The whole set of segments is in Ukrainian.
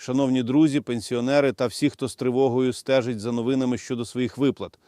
шановні друзі, пенсіонери та всі, хто з тривогою стежить за новинами щодо своїх виплат.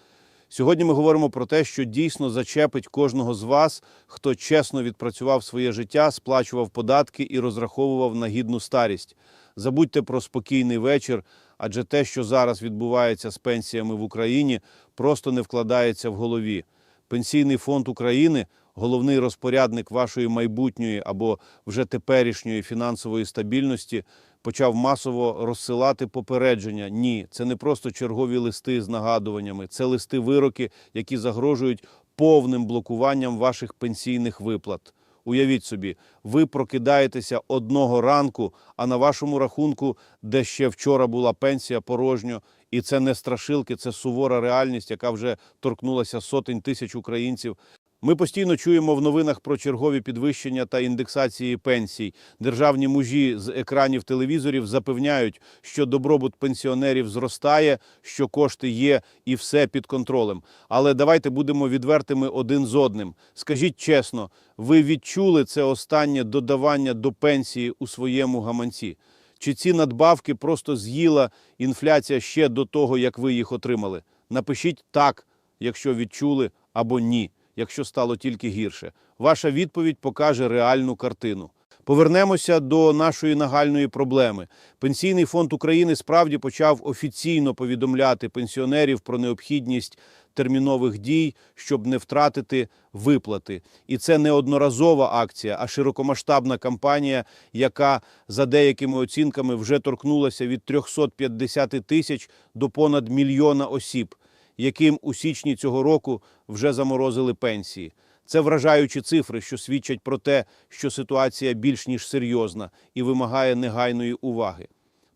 Сьогодні ми говоримо про те, що дійсно зачепить кожного з вас, хто чесно відпрацював своє життя, сплачував податки і розраховував на гідну старість. Забудьте про спокійний вечір, адже те, що зараз відбувається з пенсіями в Україні, просто не вкладається в голові. Пенсійний фонд України, головний розпорядник вашої майбутньої або вже теперішньої фінансової стабільності, почав масово розсилати попередження. Ні, це не просто чергові листи з нагадуваннями, це листи вироки, які загрожують повним блокуванням ваших пенсійних виплат. Уявіть собі, ви прокидаєтеся одного ранку, а на вашому рахунку, де ще вчора була пенсія порожньо, і це не страшилки, це сувора реальність, яка вже торкнулася сотень тисяч українців. Ми постійно чуємо в новинах про чергові підвищення та індексації пенсій. Державні мужі з екранів телевізорів запевняють, що добробут пенсіонерів зростає, що кошти є і все під контролем. Але давайте будемо відвертими один з одним. Скажіть чесно, ви відчули це останнє додавання до пенсії у своєму гаманці? Чи ці надбавки просто з'їла інфляція ще до того, як ви їх отримали? Напишіть так, якщо відчули, або ні, якщо стало тільки гірше. Ваша відповідь покаже реальну картину. Повернемося до нашої нагальної проблеми. Пенсійний фонд України справді почав офіційно повідомляти пенсіонерів про необхідність термінових дій, щоб не втратити виплати. І це не одноразова акція, а широкомасштабна кампанія, яка за деякими оцінками вже торкнулася від 350 тисяч до понад мільйона осіб, яким у січні цього року вже заморозили пенсії. Це вражаючі цифри, що свідчать про те, що ситуація більш ніж серйозна і вимагає негайної уваги.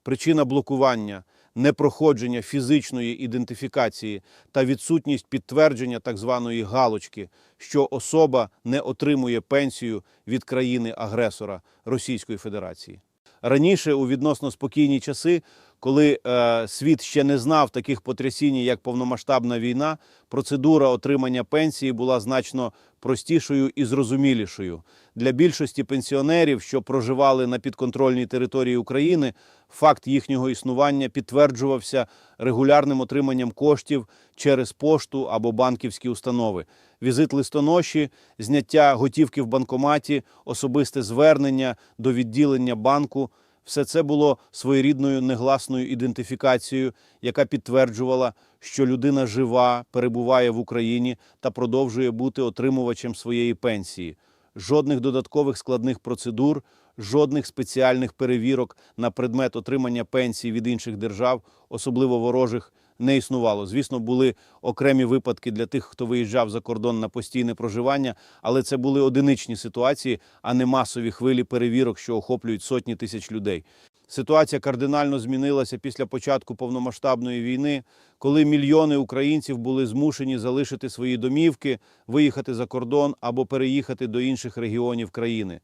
Причина блокування, непроходження фізичної ідентифікації та відсутність підтвердження так званої галочки, що особа не отримує пенсію від країни-агресора Російської Федерації. Раніше, у відносно спокійні часи, коли е, світ ще не знав таких потрясінь, як повномасштабна війна, процедура отримання пенсії була значно простішою і зрозумілішою. Для більшості пенсіонерів, що проживали на підконтрольній території України, факт їхнього існування підтверджувався регулярним отриманням коштів через пошту або банківські установи. Візит листоноші, зняття готівки в банкоматі, особисте звернення до відділення банку – все це було своєрідною негласною ідентифікацією, яка підтверджувала, що людина жива, перебуває в Україні та продовжує бути отримувачем своєї пенсії. Жодних додаткових складних процедур, жодних спеціальних перевірок на предмет отримання пенсії від інших держав, особливо ворожих, не існувало. Звісно, були окремі випадки для тих, хто виїжджав за кордон на постійне проживання, але це були одиничні ситуації, а не масові хвилі перевірок, що охоплюють сотні тисяч людей. Ситуація кардинально змінилася після початку повномасштабної війни, коли мільйони українців були змушені залишити свої домівки, виїхати за кордон або переїхати до інших регіонів країни.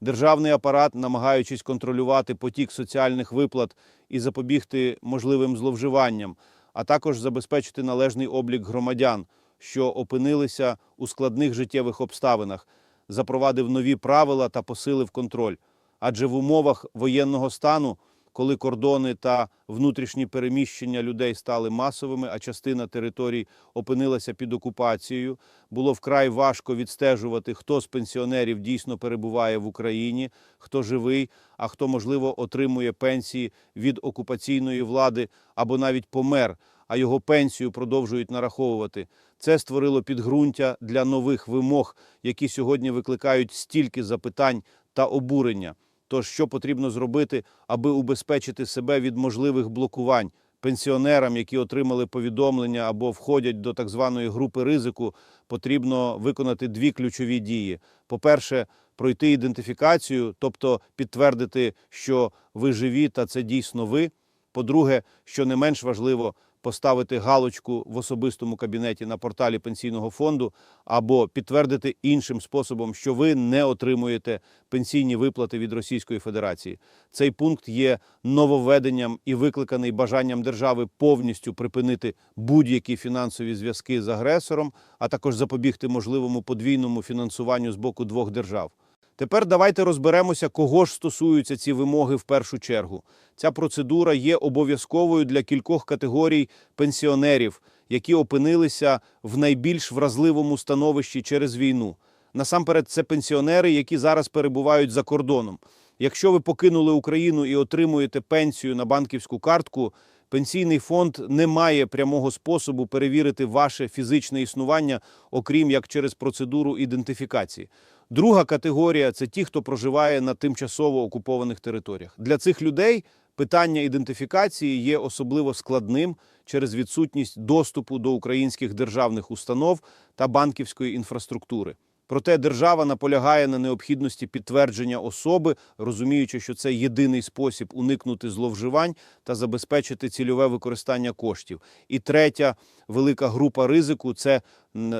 Державний апарат, намагаючись контролювати потік соціальних виплат і запобігти можливим зловживанням, а також забезпечити належний облік громадян, що опинилися у складних життєвих обставинах, запровадив нові правила та посилив контроль. Адже в умовах воєнного стану, коли кордони та внутрішні переміщення людей стали масовими, а частина територій опинилася під окупацією, було вкрай важко відстежувати, хто з пенсіонерів дійсно перебуває в Україні, хто живий, а хто, можливо, отримує пенсії від окупаційної влади або навіть помер, а його пенсію продовжують нараховувати. Це створило підґрунтя для нових вимог, які сьогодні викликають стільки запитань та обурення. Тож, що потрібно зробити, аби убезпечити себе від можливих блокувань пенсіонерам, які отримали повідомлення або входять до так званої групи ризику, потрібно виконати дві ключові дії: по-перше, пройти ідентифікацію, тобто підтвердити, що ви живі та це дійсно ви. По-друге, що не менш важливо, поставити галочку в особистому кабінеті на порталі пенсійного фонду або підтвердити іншим способом, що ви не отримуєте пенсійні виплати від Російської Федерації. Цей пункт є нововведенням і викликаний бажанням держави повністю припинити будь-які фінансові зв'язки з агресором, а також запобігти можливому подвійному фінансуванню з боку двох держав. Тепер давайте розберемося, кого ж стосуються ці вимоги в першу чергу. Ця процедура є обов'язковою для кількох категорій пенсіонерів, які опинилися в найбільш вразливому становищі через війну. Насамперед, це пенсіонери, які зараз перебувають за кордоном. Якщо ви покинули Україну і отримуєте пенсію на банківську картку, пенсійний фонд не має прямого способу перевірити ваше фізичне існування, окрім як через процедуру ідентифікації. Друга категорія це ті, хто проживає на тимчасово окупованих територіях. Для цих людей питання ідентифікації є особливо складним через відсутність доступу до українських державних установ та банківської інфраструктури. Проте держава наполягає на необхідності підтвердження особи, розуміючи, що це єдиний спосіб уникнути зловживань та забезпечити цільове використання коштів. І третя велика група ризику це,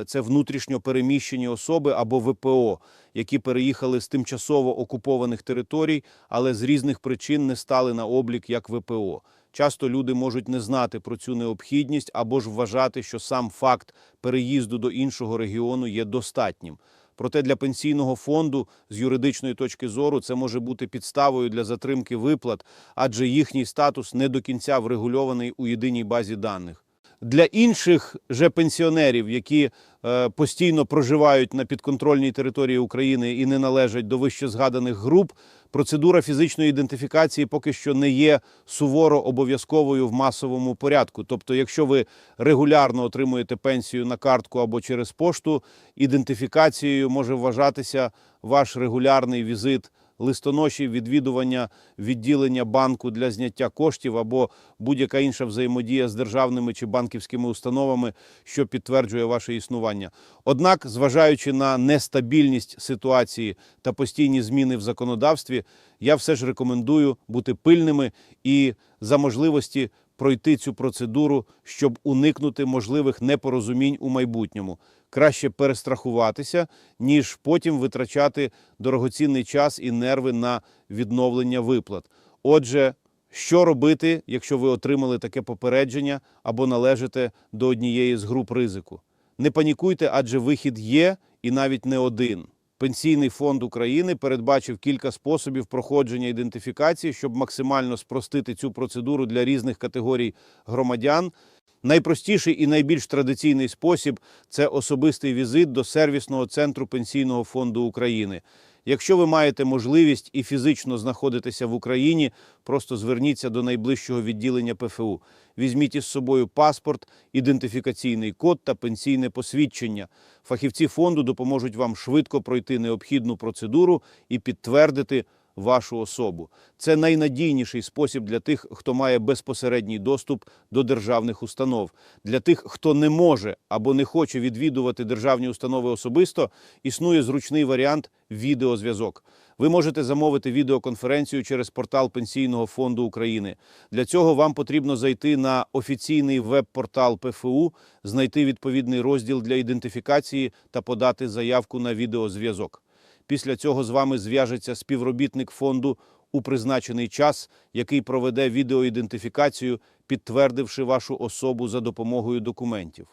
це внутрішньо переміщені особи або ВПО, які переїхали з тимчасово окупованих територій, але з різних причин не стали на облік як ВПО. Часто люди можуть не знати про цю необхідність або ж вважати, що сам факт переїзду до іншого регіону є достатнім. Проте для пенсійного фонду з юридичної точки зору це може бути підставою для затримки виплат, адже їхній статус не до кінця врегульований у єдиній базі даних. Для інших же пенсіонерів, які е, постійно проживають на підконтрольній території України і не належать до вище згаданих груп, процедура фізичної ідентифікації поки що не є суворо обов'язковою в масовому порядку. Тобто, якщо ви регулярно отримуєте пенсію на картку або через пошту, ідентифікацією може вважатися ваш регулярний візит листоноші, відвідування відділення банку для зняття коштів або будь-яка інша взаємодія з державними чи банківськими установами, що підтверджує ваше існування. Однак, зважаючи на нестабільність ситуації та постійні зміни в законодавстві, я все ж рекомендую бути пильними і за можливості пройти цю процедуру, щоб уникнути можливих непорозумінь у майбутньому. Краще перестрахуватися, ніж потім витрачати дорогоцінний час і нерви на відновлення виплат. Отже, що робити, якщо ви отримали таке попередження або належите до однієї з груп ризику? Не панікуйте, адже вихід є і навіть не один. Пенсійний фонд України передбачив кілька способів проходження ідентифікації, щоб максимально спростити цю процедуру для різних категорій громадян. Найпростіший і найбільш традиційний спосіб це особистий візит до сервісного центру Пенсійного фонду України. Якщо ви маєте можливість і фізично знаходитеся в Україні, просто зверніться до найближчого відділення ПФУ. Візьміть із собою паспорт, ідентифікаційний код та пенсійне посвідчення. Фахівці фонду допоможуть вам швидко пройти необхідну процедуру і підтвердити вашу особу. Це найнадійніший спосіб для тих, хто має безпосередній доступ до державних установ. Для тих, хто не може або не хоче відвідувати державні установи особисто, існує зручний варіант відеозв'язок. Ви можете замовити відеоконференцію через портал Пенсійного фонду України. Для цього вам потрібно зайти на офіційний веб-портал ПФУ, знайти відповідний розділ для ідентифікації та подати заявку на відеозв'язок. Після цього з вами зв'яжеться співробітник фонду у призначений час, який проведе відеоідентифікацію, підтвердивши вашу особу за допомогою документів.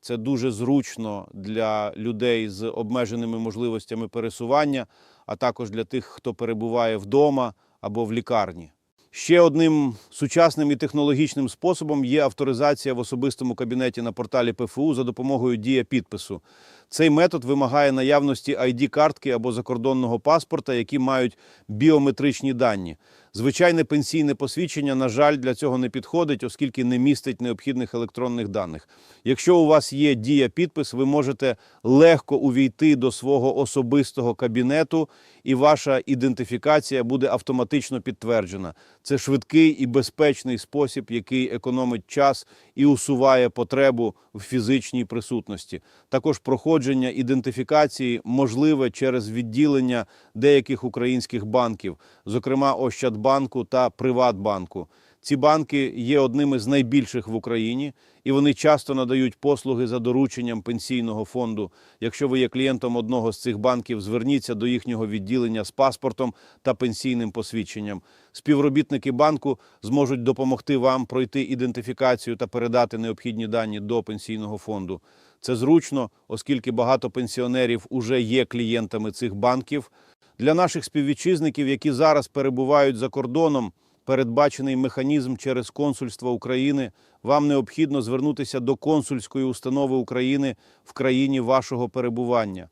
Це дуже зручно для людей з обмеженими можливостями пересування, а також для тих, хто перебуває вдома або в лікарні. Ще одним сучасним і технологічним способом є авторизація в особистому кабінеті на порталі ПФУ за допомогою дія підпису. Цей метод вимагає наявності ID-картки або закордонного паспорта, які мають біометричні дані. Звичайне пенсійне посвідчення, на жаль, для цього не підходить, оскільки не містить необхідних електронних даних. Якщо у вас є дія підпис, ви можете легко увійти до свого особистого кабінету, і ваша ідентифікація буде автоматично підтверджена. Це швидкий і безпечний спосіб, який економить час і усуває потребу в фізичній присутності. Також проходження ідентифікації можливе через відділення деяких українських банків, зокрема Ощадбанку та Приватбанку. Ці банки є одними з найбільших в Україні, і вони часто надають послуги за дорученням пенсійного фонду. Якщо ви є клієнтом одного з цих банків, зверніться до їхнього відділення з паспортом та пенсійним посвідченням. Співробітники банку зможуть допомогти вам пройти ідентифікацію та передати необхідні дані до пенсійного фонду. Це зручно, оскільки багато пенсіонерів уже є клієнтами цих банків. Для наших співвітчизників, які зараз перебувають за кордоном, передбачений механізм через консульство України. Вам необхідно звернутися до консульської установи України в країні вашого перебування.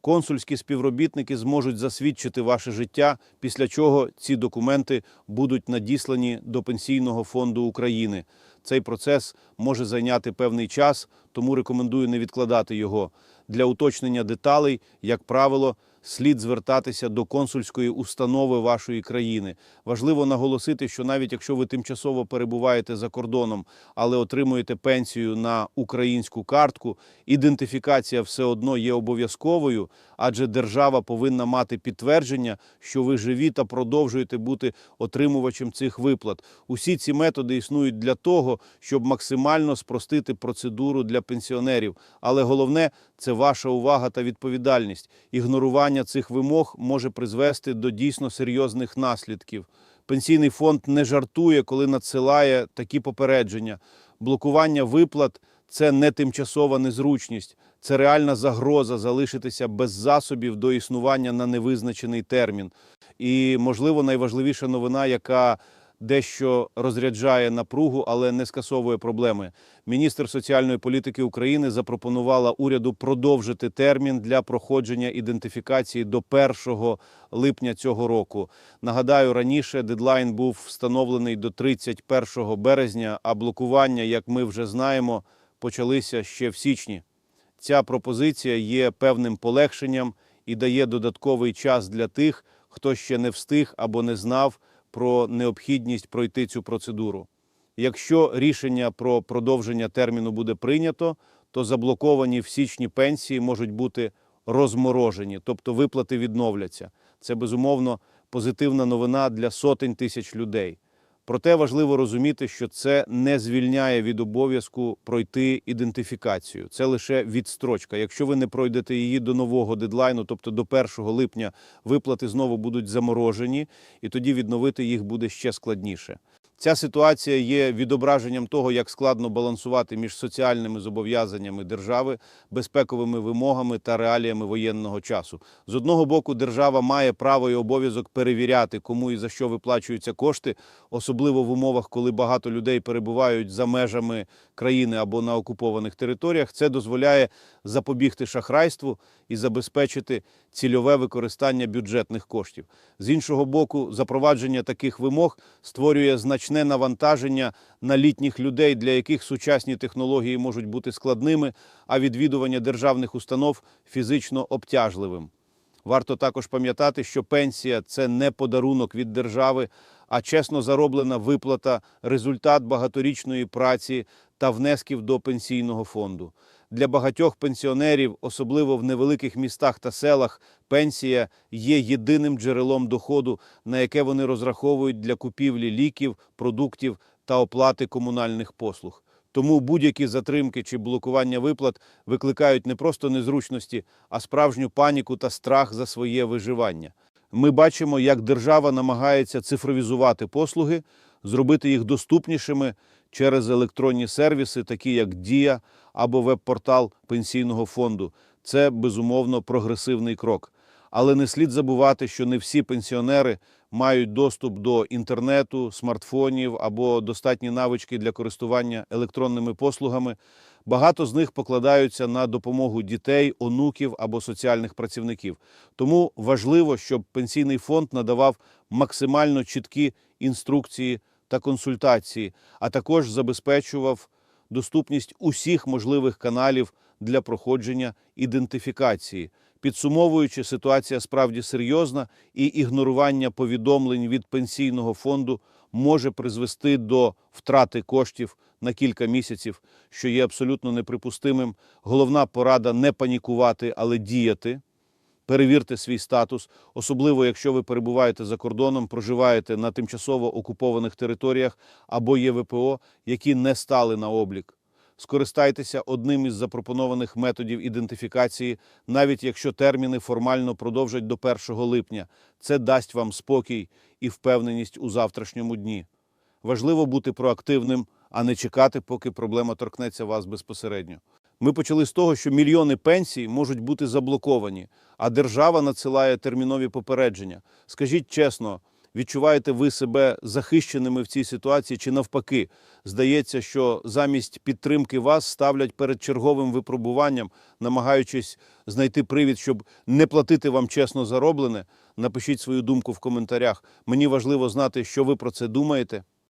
Консульські співробітники зможуть засвідчити ваше життя, після чого ці документи будуть надіслані до Пенсійного фонду України. Цей процес може зайняти певний час, тому рекомендую не відкладати його. Для уточнення деталей, як правило, слід звертатися до консульської установи вашої країни. Важливо наголосити, що навіть якщо ви тимчасово перебуваєте за кордоном, але отримуєте пенсію на українську картку, ідентифікація все одно є обов'язковою, адже держава повинна мати підтвердження, що ви живі та продовжуєте бути отримувачем цих виплат. Усі ці методи існують для того, щоб максимально спростити процедуру для пенсіонерів. Але головне це ваша увага та відповідальність. Ігнорування цих вимог може призвести до дійсно серйозних наслідків. Пенсійний фонд не жартує, коли надсилає такі попередження. Блокування виплат це не тимчасова незручність, це реальна загроза залишитися без засобів до існування на невизначений термін. І, можливо, найважливіша новина, яка дещо розряджає напругу, але не скасовує проблеми. Міністр соціальної політики України запропонувала уряду продовжити термін для проходження ідентифікації до 1 липня цього року. Нагадаю, раніше дедлайн був встановлений до 31 березня, а блокування, як ми вже знаємо, почалися ще в січні. Ця пропозиція є певним полегшенням і дає додатковий час для тих, хто ще не встиг або не знав про необхідність пройти цю процедуру. Якщо рішення про продовження терміну буде прийнято, то заблоковані в січні пенсії можуть бути розморожені, тобто виплати відновляться. Це безумовно позитивна новина для сотень тисяч людей. Проте важливо розуміти, що це не звільняє від обов'язку пройти ідентифікацію. Це лише відстрочка. Якщо ви не пройдете її до нового дедлайну, тобто до 1 липня, виплати знову будуть заморожені, і тоді відновити їх буде ще складніше. Ця ситуація є відображенням того, як складно балансувати між соціальними зобов'язаннями держави, безпековими вимогами та реаліями воєнного часу. З одного боку, держава має право і обов'язок перевіряти, кому і за що виплачуються кошти, особливо в умовах, коли багато людей перебувають за межами країни або на окупованих територіях. Це дозволяє запобігти шахрайству і забезпечити цільове використання бюджетних коштів. З іншого боку, запровадження таких вимог створює значне навантаження на літніх людей, для яких сучасні технології можуть бути складними, а відвідування державних установ фізично обтяжливим. Варто також пам'ятати, що пенсія це не подарунок від держави, а чесно зароблена виплата, результат багаторічної праці та внесків до пенсійного фонду. Для багатьох пенсіонерів, особливо в невеликих містах та селах, пенсія є єдиним джерелом доходу, на яке вони розраховують для купівлі ліків, продуктів та оплати комунальних послуг. Тому будь-які затримки чи блокування виплат викликають не просто незручності, а справжню паніку та страх за своє виживання. Ми бачимо, як держава намагається цифровізувати послуги, зробити їх доступнішими через електронні сервіси, такі як Дія або веб-портал пенсійного фонду. Це безумовно прогресивний крок. Але не слід забувати, що не всі пенсіонери мають доступ до інтернету, смартфонів або достатні навички для користування електронними послугами. Багато з них покладаються на допомогу дітей, онуків або соціальних працівників. Тому важливо, щоб пенсійний фонд надавав максимально чіткі інструкції та консультації, а також забезпечував доступність усіх можливих каналів для проходження ідентифікації. Підсумовуючи, ситуація справді серйозна, і ігнорування повідомлень від пенсійного фонду може призвести до втрати коштів на кілька місяців, що є абсолютно неприпустимим. Головна порада не панікувати, але діяти. Перевірте свій статус, особливо якщо ви перебуваєте за кордоном, проживаєте на тимчасово окупованих територіях або є ВПО, які не стали на облік. Скористайтеся одним із запропонованих методів ідентифікації, навіть якщо терміни формально продовжать до 1 липня. Це дасть вам спокій і впевненість у завтрашньому дні. Важливо бути проактивним, а не чекати, поки проблема торкнеться вас безпосередньо. Ми почали з того, що мільйони пенсій можуть бути заблоковані, а держава надсилає термінові попередження. Скажіть чесно, відчуваєте ви себе захищеними в цій ситуації чи навпаки? Здається, що замість підтримки вас ставлять перед черговим випробуванням, намагаючись знайти привід, щоб не платити вам чесно зароблене. Напишіть свою думку в коментарях. Мені важливо знати, що ви про це думаєте.